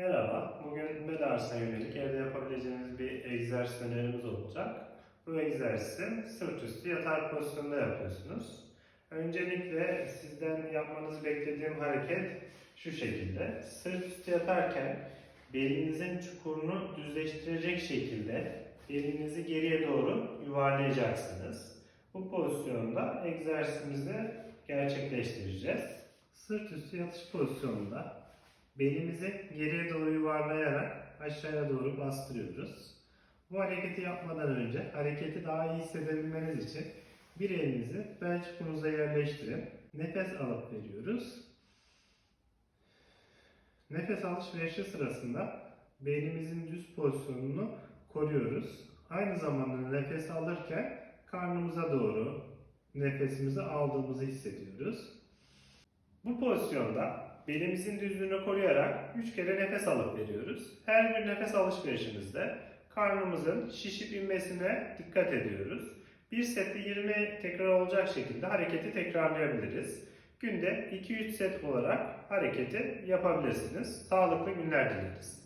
Merhaba, bugün bel ağrısına yönelik evde yapabileceğiniz bir egzersiz önerimiz olacak. Bu egzersizi sırt üstü yatar pozisyonda yapıyorsunuz. Öncelikle sizden yapmanızı beklediğim hareket şu şekilde. Sırt üstü yatarken belinizin çukurunu düzleştirecek şekilde belinizi geriye doğru yuvarlayacaksınız. Bu pozisyonda egzersizimizi gerçekleştireceğiz. Sırt üstü yatış pozisyonunda belimizi geriye doğru yuvarlayarak aşağıya doğru bastırıyoruz. Bu hareketi yapmadan önce hareketi daha iyi hissedebilmeniz için bir elinizi bel çukurunuza yerleştirin. Nefes alıp veriyoruz. Nefes alışverişi sırasında belimizin düz pozisyonunu koruyoruz. Aynı zamanda nefes alırken karnımıza doğru nefesimizi aldığımızı hissediyoruz. Bu pozisyonda belimizin düzlüğünü koruyarak 3 kere nefes alıp veriyoruz. Her bir nefes alışverişimizde karnımızın şişip inmesine dikkat ediyoruz. Bir sette 20 tekrar olacak şekilde hareketi tekrarlayabiliriz. Günde 2-3 set olarak hareketi yapabilirsiniz. Sağlıklı günler dileriz.